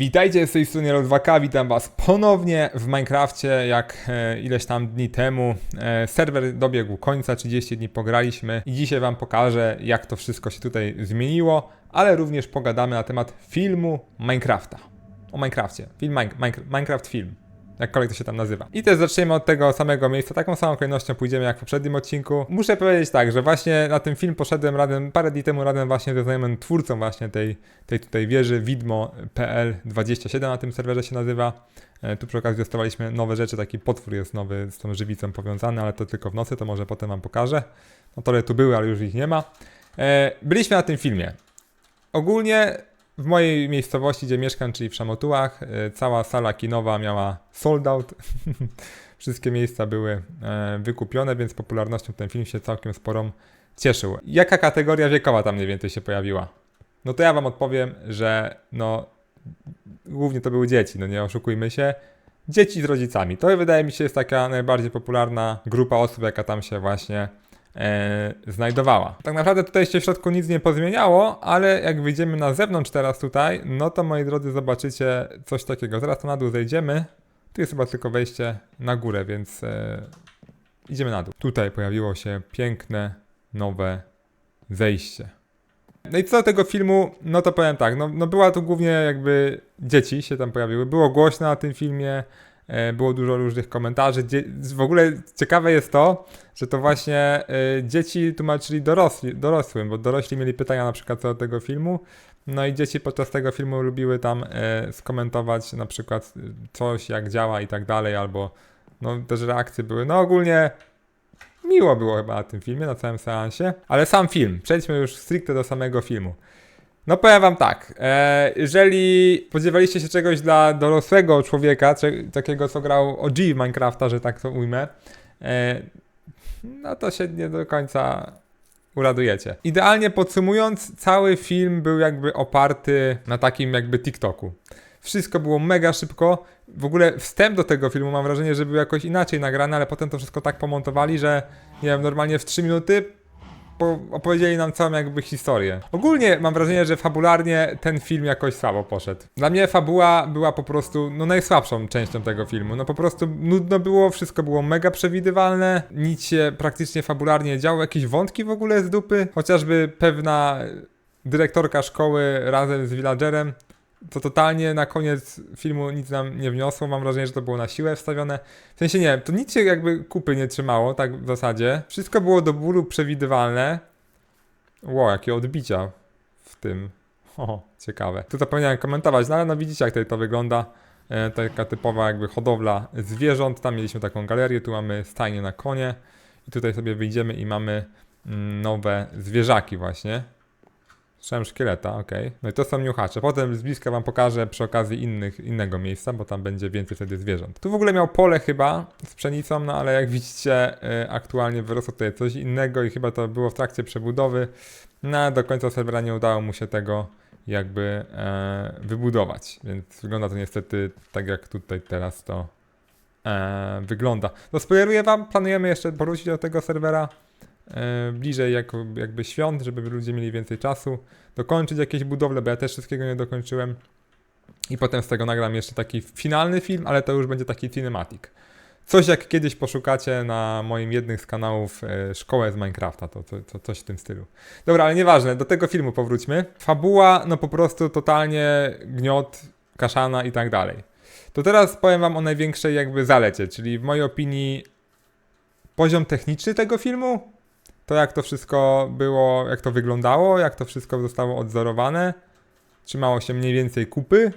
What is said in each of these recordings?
Witajcie z tej strony Roz2K, witam was ponownie w Minecrafcie, jak e, ileś tam dni temu. E, serwer dobiegł końca, 30 dni pograliśmy i dzisiaj wam pokażę, jak to wszystko się tutaj zmieniło, ale również pogadamy na temat filmu Minecrafta. O Minecrafcie, film Mine- Mine- Minecraft Film. Jakkolwiek to się tam nazywa. I też zaczniemy od tego samego miejsca, taką samą kolejnością pójdziemy jak w poprzednim odcinku. Muszę powiedzieć tak, że właśnie na ten film poszedłem razem, parę dni temu razem właśnie ze znajomym twórcą właśnie tej, tej tutaj wieży, widmo.pl27 na tym serwerze się nazywa. E, Tu przy okazji dostawaliśmy nowe rzeczy, taki potwór jest nowy z tą żywicą powiązany, ale to tylko w nocy, to może potem wam pokażę. No tole tu były, ale już ich nie ma. E, Byliśmy na tym filmie. Ogólnie w mojej miejscowości, gdzie mieszkam, czyli w Szamotułach, e, cała sala kinowa miała sold out. Wszystkie miejsca były e, wykupione, więc popularnością ten film się całkiem sporą cieszył. Jaka kategoria wiekowa tam mniej więcej się pojawiła? No to ja wam odpowiem, że no głównie to były dzieci, no nie oszukujmy się. Dzieci z rodzicami. To wydaje mi się jest taka najbardziej popularna grupa osób, jaka tam się właśnie e, znajdowała. Tak naprawdę tutaj się w środku nic nie pozmieniało, ale jak wyjdziemy na zewnątrz teraz tutaj, no to moi drodzy zobaczycie coś takiego. Zaraz to na dół zejdziemy. Tu jest chyba tylko wejście na górę, więc e, idziemy na dół. Tutaj pojawiło się piękne, nowe zejście. No i co do tego filmu, no to powiem tak, no, no była tu głównie jakby dzieci się tam pojawiły, było głośno na tym filmie, było dużo różnych komentarzy. Dzie- w ogóle ciekawe jest to, że to właśnie e, dzieci tłumaczyli dorosli, dorosłym, bo dorośli mieli pytania na przykład co do tego filmu, no i dzieci podczas tego filmu lubiły tam e, skomentować na przykład e, coś, jak działa i tak dalej, albo no też reakcje były, no ogólnie miło było chyba na tym filmie, na całym seansie, ale sam film, przejdźmy już stricte do samego filmu. No powiem wam tak, e, jeżeli spodziewaliście się czegoś dla dorosłego człowieka, takiego co grał OG Minecrafta, że tak to ujmę, e, no to się nie do końca uradujecie. Idealnie podsumując, cały film był jakby oparty na takim jakby TikToku. Wszystko było mega szybko. W ogóle wstęp do tego filmu mam wrażenie, że był jakoś inaczej nagrany, ale potem to wszystko tak pomontowali, że nie wiem, normalnie w 3 minuty opowiedzieli nam całą jakby historię. Ogólnie mam wrażenie, że fabularnie ten film jakoś słabo poszedł. Dla mnie fabuła była po prostu no najsłabszą częścią tego filmu. No po prostu nudno było, wszystko było mega przewidywalne, nic się praktycznie fabularnie nie działo, jakieś wątki w ogóle z dupy, chociażby pewna dyrektorka szkoły razem z villagerem to totalnie na koniec filmu nic nam nie wniosło. Mam wrażenie, że to było na siłę wstawione. W sensie nie, to nic się jakby kupy nie trzymało, tak w zasadzie. Wszystko było do bólu przewidywalne. Ło, jakie odbicia w tym. O, ciekawe. Tu to powinienem komentować, no ale no widzicie jak tutaj to wygląda. E, taka typowa jakby hodowla zwierząt. Tam mieliśmy taką galerię, tu mamy stajnię na konie. I tutaj sobie wyjdziemy i mamy mm, nowe zwierzaki właśnie. Słyszałem szkieleta, okej. No i to są niuchacze. Potem z bliska wam pokażę przy okazji innych, innego miejsca, bo tam będzie więcej wtedy zwierząt. Tu w ogóle miał pole chyba z pszenicą, no ale jak widzicie y, aktualnie wyrosło tutaj coś innego i chyba to było w trakcie przebudowy. No do końca serwera nie udało mu się tego jakby e, wybudować, więc wygląda to niestety tak jak tutaj teraz to e, wygląda. No spoileruję wam, planujemy jeszcze powrócić do tego serwera bliżej jak, jakby świąt, żeby ludzie mieli więcej czasu, dokończyć jakieś budowle, bo ja też wszystkiego nie dokończyłem. I potem z tego nagram jeszcze taki finalny film, ale to już będzie taki cinematic. Coś jak kiedyś poszukacie na moim jednym z kanałów e, szkołę z Minecrafta, to, to, to coś w tym stylu. Dobra, ale nieważne, do tego filmu powróćmy. Fabuła, no po prostu totalnie gniot, kaszana i tak dalej. To teraz powiem wam o największej jakby zalecie, czyli w mojej opinii poziom techniczny tego filmu, to jak to wszystko było, jak to wyglądało, jak to wszystko zostało odzorowane, trzymało się mniej więcej kupy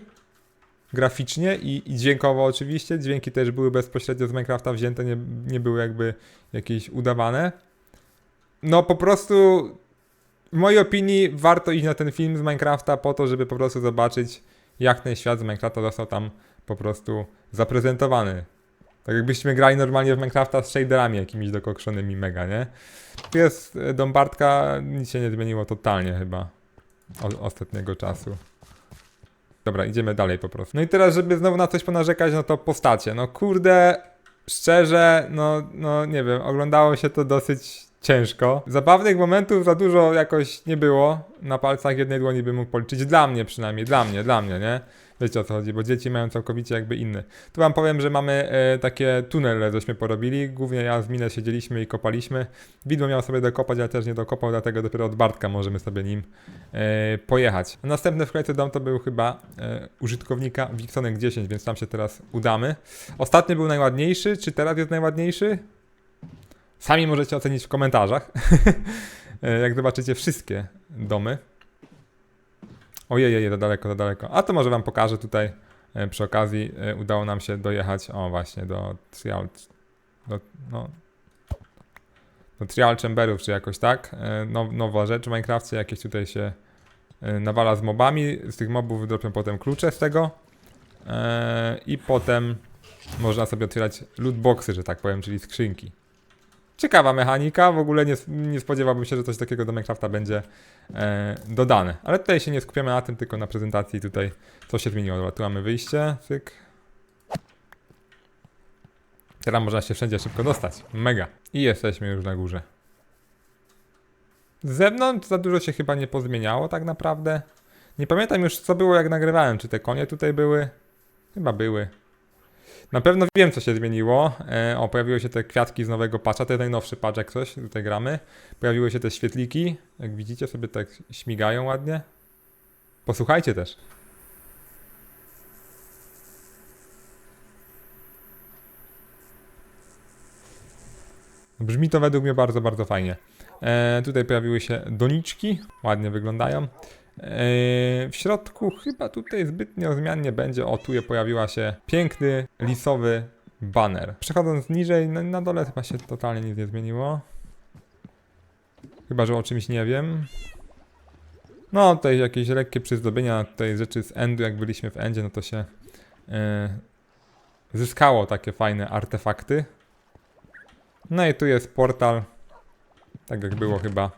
graficznie i, i dźwiękowo oczywiście. Dźwięki też były bezpośrednio z Minecrafta wzięte, nie, nie były jakby jakieś udawane. No po prostu w mojej opinii warto iść na ten film z Minecrafta po to, żeby po prostu zobaczyć jak ten świat z Minecrafta został tam po prostu zaprezentowany. Tak jakbyśmy grali normalnie w Minecrafta z shaderami jakimiś dokokszonymi mega, nie? Tu jest e, dom Bartka, nic się nie zmieniło totalnie chyba od ostatniego czasu. Dobra, idziemy dalej po prostu. No i teraz, żeby znowu na coś ponarzekać, no to postacie. No kurde, szczerze, no, no nie wiem, oglądało się to dosyć ciężko. Zabawnych momentów za dużo jakoś nie było. Na palcach jednej dłoni bym mógł policzyć. Dla mnie przynajmniej, dla mnie, dla mnie, nie? Wiecie o co chodzi, bo dzieci mają całkowicie jakby inny. Tu wam powiem, że mamy e, takie tunele, żeśmy porobili. Głównie ja z Minę siedzieliśmy i kopaliśmy. Widmo miał sobie dokopać, ale też nie dokopał, dlatego dopiero od Bartka możemy sobie nim e, pojechać. Następny w kolejce dom to był chyba e, użytkownika Wiksonek 10, więc tam się teraz udamy. Ostatni był najładniejszy, czy teraz jest najładniejszy? Sami możecie ocenić w komentarzach. E, Jak zobaczycie wszystkie domy. Ojej, to daleko, to daleko. A to może wam pokażę tutaj e, przy okazji. e, Udało nam się dojechać, o właśnie, do Trial, do, no, do Trial Chamberów, czy jakoś tak. E, Now, nowa rzecz w Minecrafcie, jakieś tutaj się nawala z mobami. Z tych mobów wydropią potem klucze z tego. I potem można sobie otwierać lootboxy, że tak powiem, czyli skrzynki. Ciekawa mechanika, w ogóle nie, nie spodziewałbym się, że coś takiego do Minecrafta będzie e, dodane. Ale tutaj się nie skupiamy na tym, tylko na prezentacji tutaj co się zmieniło. Dobra, tu mamy wyjście, cyk. Teraz można się wszędzie szybko dostać. Mega. I jesteśmy już na górze. Z zewnątrz za dużo się chyba nie pozmieniało tak naprawdę. Nie pamiętam już co było jak nagrywałem. Czy te konie tutaj były? Chyba były. Na pewno wiem, co się zmieniło. E, o, pojawiły się te kwiatki z nowego patcha, to jest najnowszy patch, jak coś, tutaj gramy. Pojawiły się te świetliki, jak widzicie, sobie tak śmigają ładnie. Posłuchajcie też. Brzmi to według mnie bardzo, bardzo fajnie. E, tutaj pojawiły się doniczki, ładnie wyglądają. E, w środku chyba tutaj zbytnio zmian nie będzie. O, tu je pojawiła się piękny lisowy banner. Przechodząc niżej, na, na dole chyba się totalnie nic nie zmieniło. Chyba, że o czymś nie wiem. No, tutaj jakieś lekkie przyzdobienia, tutaj rzeczy z endu, jak byliśmy w endzie, no to się e, zyskało takie fajne artefakty. No i tu jest portal, tak jak było chyba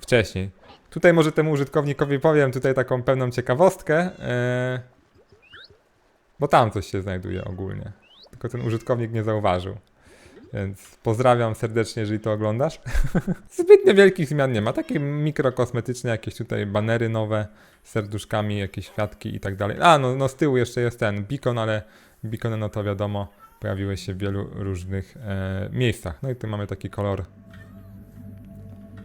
wcześniej. Tutaj może temu użytkownikowi powiem tutaj taką pewną ciekawostkę, yy, bo tam coś się znajduje ogólnie. Tylko ten użytkownik nie zauważył. Więc pozdrawiam serdecznie, jeżeli to oglądasz. Zbytnio wielkich zmian nie ma. Takie mikrokosmetyczne, jakieś tutaj banery nowe z serduszkami, jakieś kwiatki i tak dalej. A, no, no z tyłu jeszcze jest ten beacon, ale beacony, no to wiadomo, pojawiły się w wielu różnych e, miejscach. No i tu mamy taki kolor.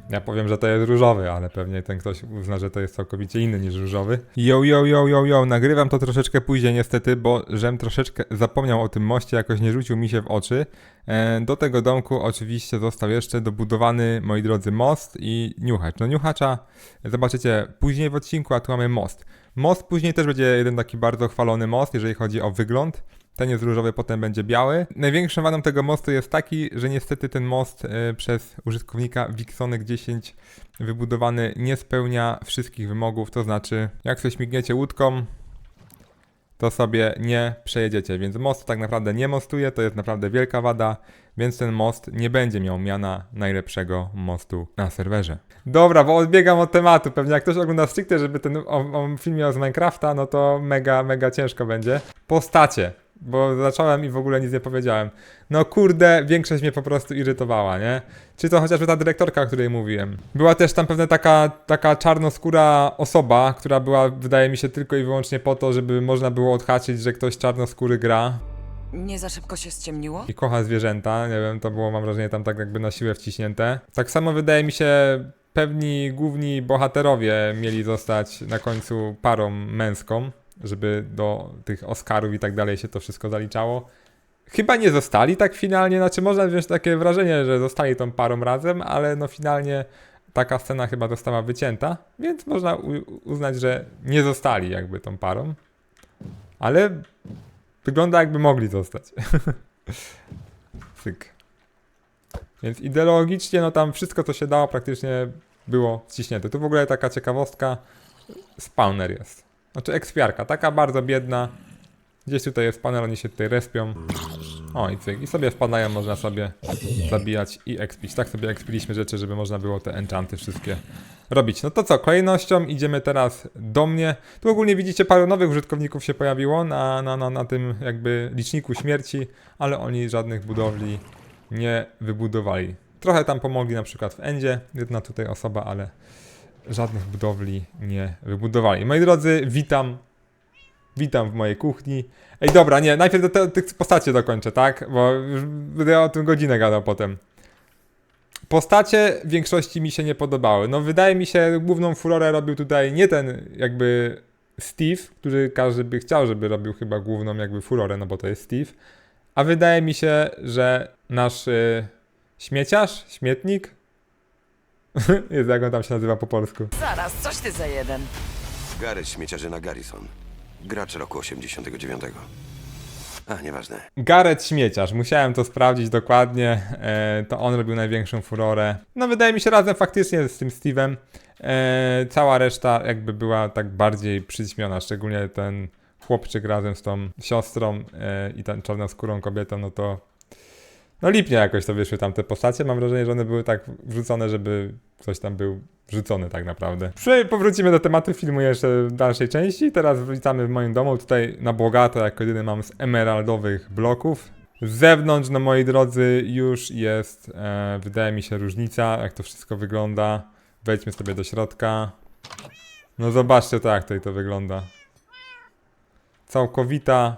Ja powiem, że to jest różowy, ale pewnie ten ktoś uzna, że to jest całkowicie inny niż różowy. Yo, yo, yo, yo, yo, nagrywam to troszeczkę później niestety, bo żem troszeczkę zapomniał o tym moście, jakoś nie rzucił mi się w oczy. E, do tego domku oczywiście został jeszcze dobudowany, moi drodzy, most i niuchacz. No niuchacza zobaczycie później w odcinku, a tu mamy most. Most później też będzie jeden taki bardzo chwalony most, jeżeli chodzi o wygląd. Ten jest różowy, potem będzie biały. Największą wadą tego mostu jest taki, że niestety ten most e, przez użytkownika Wixonek 10 wybudowany nie spełnia wszystkich wymogów, to znaczy jak coś śmigniecie łódką, to sobie nie przejedziecie, więc most tak naprawdę nie mostuje, to jest naprawdę wielka wada, więc ten most nie będzie miał miana najlepszego mostu na serwerze. Dobra, bo odbiegam od tematu, pewnie jak ktoś ogląda stricte, żeby ten o, o film miał z Minecrafta, no to mega, mega ciężko będzie. Postacie, bo zacząłem i w ogóle nic nie powiedziałem. No kurde, większość mnie po prostu irytowała, nie? Czy to chociażby ta dyrektorka, o której mówiłem. Była też tam pewna taka, taka czarnoskóra osoba, która była, wydaje mi się, tylko i wyłącznie po to, żeby można było odhaczyć, że ktoś czarnoskóry gra Nie za szybko się ściemniło? i kocha zwierzęta. Nie wiem, to było, mam wrażenie, tam tak jakby na siłę wciśnięte. Tak samo wydaje mi się, pewni główni bohaterowie mieli zostać na końcu parą męską, żeby do tych Oscarów i tak dalej się to wszystko zaliczało. Chyba nie zostali tak finalnie, znaczy można wziąć takie wrażenie, że zostali tą parą razem, ale no finalnie taka scena chyba została wycięta, więc można uznać, że nie zostali jakby tą parą. Ale wygląda jakby mogli zostać. Cyk. Więc ideologicznie, no tam wszystko co się dało praktycznie było ściśnięte. Tu w ogóle taka ciekawostka, spawner jest. Znaczy ekspiarka, taka bardzo biedna. Gdzieś tutaj jest panel, oni się tutaj respią. O i cyk. I sobie wpadają, można sobie zabijać i expić. Tak sobie expiliśmy rzeczy, żeby można było te enchanty wszystkie robić. No to co, kolejnością idziemy teraz do mnie. Tu ogólnie widzicie paru nowych użytkowników się pojawiło na, na, na, na tym jakby liczniku śmierci, ale oni żadnych budowli nie wybudowali. Trochę tam pomogli na przykład w Endzie, jedna tutaj osoba, ale żadnych budowli nie wybudowali. Moi drodzy, witam Witam w mojej kuchni. Ej, dobra, nie, najpierw do tych postaci dokończę, tak? Bo już będę o tym godzinę gadał potem. Postacie w większości mi się nie podobały. No wydaje mi się, główną furorę robił tutaj nie ten jakby Steve, który każdy by chciał, żeby robił chyba główną jakby furorę, no bo to jest Steve. A wydaje mi się, że nasz y, śmieciarz, śmietnik, jest jak on tam się nazywa po polsku. Zaraz, coś ty za jeden. Gareth śmieciarzyna Garrison. Gracz roku 89. A, nieważne. Gareth Śmieciarz, musiałem to sprawdzić dokładnie, e, to on robił największą furorę. No wydaje mi się razem faktycznie z tym Steve'em, e, cała reszta jakby była tak bardziej przyćmiona, szczególnie ten chłopczyk razem z tą siostrą e, i tą czarnoskórą kobietą, no to no lipnie jakoś to wyszły tam te postacie, mam wrażenie, że one były tak wrzucone, żeby ktoś tam był wrzucony tak naprawdę. Powrócimy do tematu filmu jeszcze w dalszej części. Teraz wracamy w moim domu. Tutaj na bogato, jako jedyny mam z emeraldowych bloków. Z zewnątrz, no moi drodzy, już jest, e, wydaje mi się, różnica, jak to wszystko wygląda. Wejdźmy sobie do środka. No zobaczcie to, jak tutaj to wygląda. Całkowita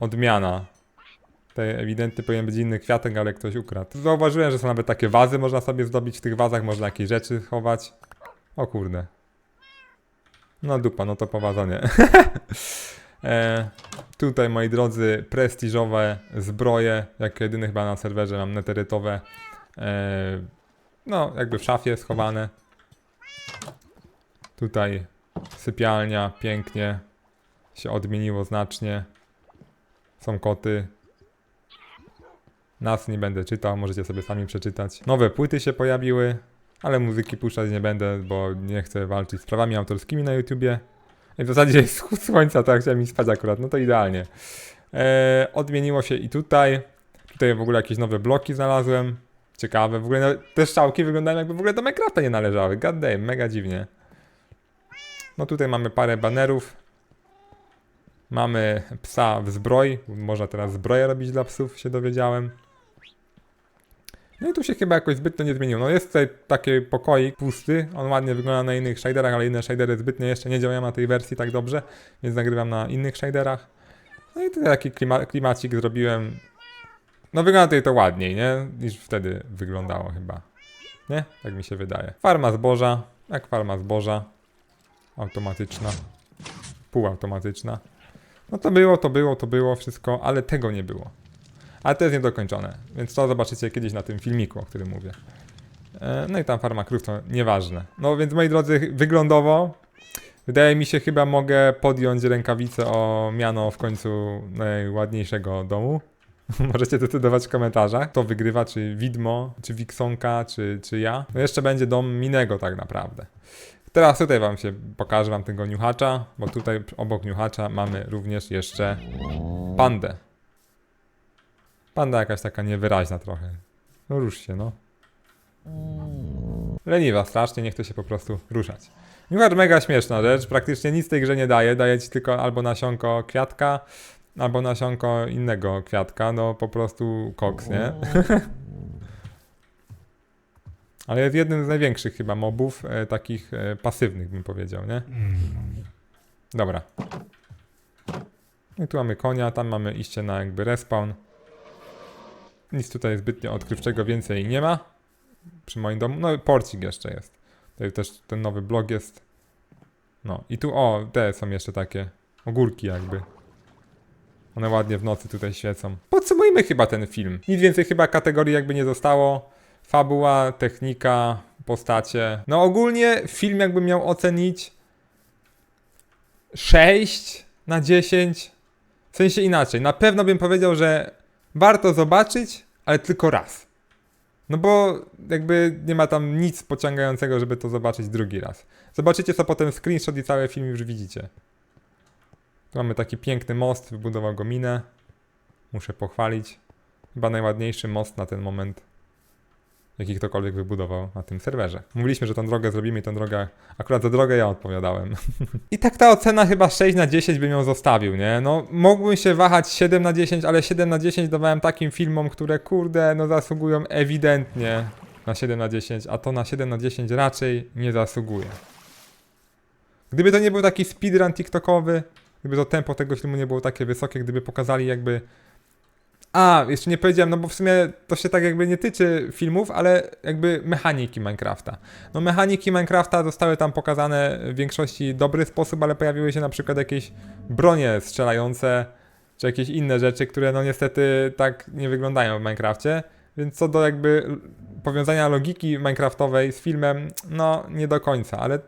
odmiana. Tutaj ewidentnie powinien być inny kwiatek, ale ktoś ukradł. Zauważyłem, że są nawet takie wazy, można sobie zdobić w tych wazach, można jakieś rzeczy chować. O kurde. No dupa, no to powodzenie. e, tutaj, moi drodzy, prestiżowe zbroje, jak jedyny chyba na serwerze mam neterytowe. E, no, jakby w szafie schowane. Tutaj sypialnia, pięknie. Się odmieniło znacznie. Są koty, Nas nie będę czytał, możecie sobie sami przeczytać. Nowe płyty się pojawiły, ale muzyki puszczać nie będę, bo nie chcę walczyć z prawami autorskimi na YouTubie. I w zasadzie jest wschód słońca, tak chciałem mi spać akurat, no to idealnie. Eee, odmieniło się i tutaj. Tutaj w ogóle jakieś nowe bloki znalazłem. Ciekawe, w ogóle te strzałki wyglądają jakby w ogóle do Minecrafta nie należały. God damn, mega dziwnie. No tutaj mamy parę banerów. Mamy psa w zbroi. Można teraz zbroję robić dla psów, się dowiedziałem. No i tu się chyba jakoś zbytnio nie zmieniło. No jest tutaj taki pokoik pusty. On ładnie wygląda na innych shaderach, ale inne shadery zbytnio jeszcze nie działają na tej wersji tak dobrze, więc nagrywam na innych shaderach. No i tutaj taki klima klimacik zrobiłem. No wygląda tutaj to ładniej, nie? Niż wtedy wyglądało chyba. Nie? Tak mi się wydaje. Farma zboża. Jak farma zboża. Automatyczna. Półautomatyczna. No to było, to było, to było wszystko, ale tego nie było. Ale to jest niedokończone, więc to zobaczycie kiedyś na tym filmiku, o którym mówię. E, No i tam farma krów to nieważne. No więc moi drodzy, wyglądowo wydaje mi się chyba mogę podjąć rękawice o miano w końcu najładniejszego domu. Możecie decydować w komentarzach, kto wygrywa, czy Widmo, czy Wiksonka, czy, czy ja. No jeszcze będzie dom Minego tak naprawdę. Teraz tutaj wam się pokażę wam tego niuchacza, bo tutaj obok niuchacza mamy również jeszcze pandę. Panda jakaś taka niewyraźna trochę. No rusz się, no. Leniwa strasznie, nie chce się po prostu ruszać. Niuchacz mega śmieszna rzecz, praktycznie nic tej grze nie daje, daje ci tylko albo nasionko kwiatka, albo nasionko innego kwiatka, no po prostu koks, nie? Ale jest jednym z największych chyba mobów, e, takich e, pasywnych bym powiedział, nie? Dobra. I tu mamy konia, tam mamy iście na jakby respawn. Nic tutaj zbytnio odkrywczego więcej nie ma. Przy moim domu. No porcik jeszcze jest. Tutaj też ten nowy blog jest. No i tu, o, te są jeszcze takie ogórki jakby. One ładnie w nocy tutaj świecą. Podsumujmy chyba ten film. Nic więcej chyba kategorii jakby nie zostało. Fabuła, technika, postacie. No ogólnie film jakbym miał ocenić 6 na 10. W sensie inaczej. Na pewno bym powiedział, że warto zobaczyć, ale tylko raz. No bo jakby nie ma tam nic pociągającego, żeby to zobaczyć drugi raz. Zobaczycie co potem screenshot i cały film już widzicie. Tu mamy taki piękny most, wybudował go Minę. Muszę pochwalić. Chyba najładniejszy most na ten moment, jaki ktokolwiek wybudował na tym serwerze. Mówiliśmy, że tą drogę zrobimy i tą drogę, akurat za drogę ja odpowiadałem. I tak ta ocena chyba 6 na 10 bym ją zostawił, nie? No mógłbym się wahać 7 na 10, ale 7 na 10 dawałem takim filmom, które kurde, no zasługują ewidentnie na 7 na 10, a to na 7 na 10 raczej nie zasługuje. Gdyby to nie był taki speedrun TikTokowy, gdyby to tempo tego filmu nie było takie wysokie, gdyby pokazali jakby a, jeszcze nie powiedziałem, no bo w sumie to się tak jakby nie tyczy filmów, ale jakby mechaniki Minecrafta. No mechaniki Minecrafta zostały tam pokazane w większości dobry sposób, ale pojawiły się na przykład jakieś bronie strzelające, czy jakieś inne rzeczy, które no niestety tak nie wyglądają w Minecrafcie. Więc co do jakby powiązania logiki Minecraftowej z filmem, no nie do końca, ale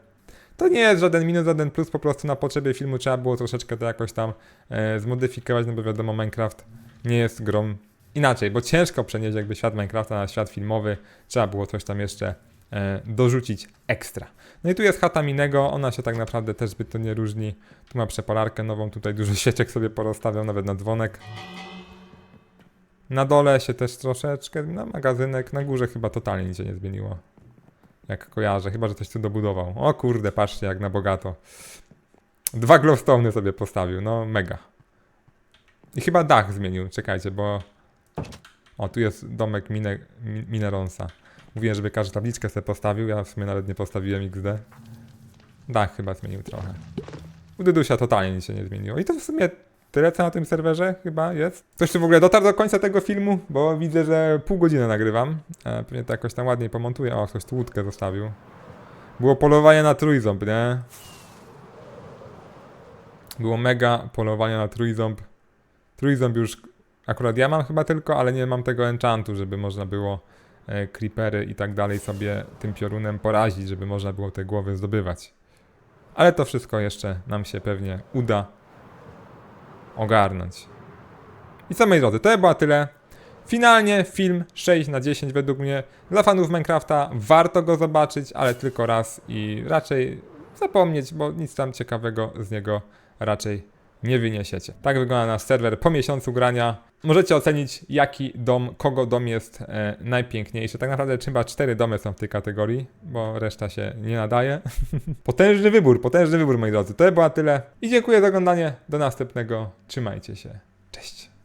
to nie jest żaden minus, żaden plus, po prostu na potrzeby filmu trzeba było troszeczkę to jakoś tam e, zmodyfikować, no bo wiadomo Minecraft nie jest grą inaczej, bo ciężko przenieść jakby świat Minecrafta na świat filmowy, trzeba było coś tam jeszcze e, dorzucić ekstra. No i tu jest chata Minego, ona się tak naprawdę też zbyt to nie różni. Tu ma przepalarkę nową, tutaj dużo świeczek sobie porozstawiał, nawet na dzwonek. Na dole się też troszeczkę, no magazynek, na górze chyba totalnie nic się nie zmieniło. Jak kojarzę, chyba że coś tu dobudował. O kurde, patrzcie jak na bogato. Dwa glowstone'y sobie postawił, no mega. I chyba dach zmienił, czekajcie, bo... O, tu jest domek Mine, Mi- Mineronsa. Mówiłem, żeby każdą tabliczkę sobie postawił, ja w sumie nawet nie postawiłem XD. Dach chyba zmienił trochę. U totalnie nic się nie zmieniło. I to w sumie tyle, co na tym serwerze chyba jest. Ktoś tu w ogóle dotarł do końca tego filmu, bo widzę, że pół godziny nagrywam. E, pewnie to jakoś tam ładniej pomontuję. O, ktoś tu łódkę zostawił. Było polowanie na trójząb, nie? Było mega polowanie na trójząb. Trójząb już akurat ja mam chyba tylko, ale nie mam tego enchantu, żeby można było e, creepery i tak dalej sobie tym piorunem porazić, żeby można było te głowy zdobywać. Ale to wszystko jeszcze nam się pewnie uda ogarnąć. I co moi drodzy, to była tyle. Finalnie film 6 na 10 według mnie. Dla fanów Minecrafta warto go zobaczyć, ale tylko raz i raczej zapomnieć, bo nic tam ciekawego z niego raczej nie wyniesiecie. Tak wygląda nasz serwer po miesiącu grania. Możecie ocenić, jaki dom, kogo dom jest e, najpiękniejszy. Tak naprawdę chyba cztery domy są w tej kategorii, bo reszta się nie nadaje. potężny wybór, potężny wybór, moi drodzy. To była tyle. I dziękuję za oglądanie. Do następnego. Trzymajcie się. Cześć.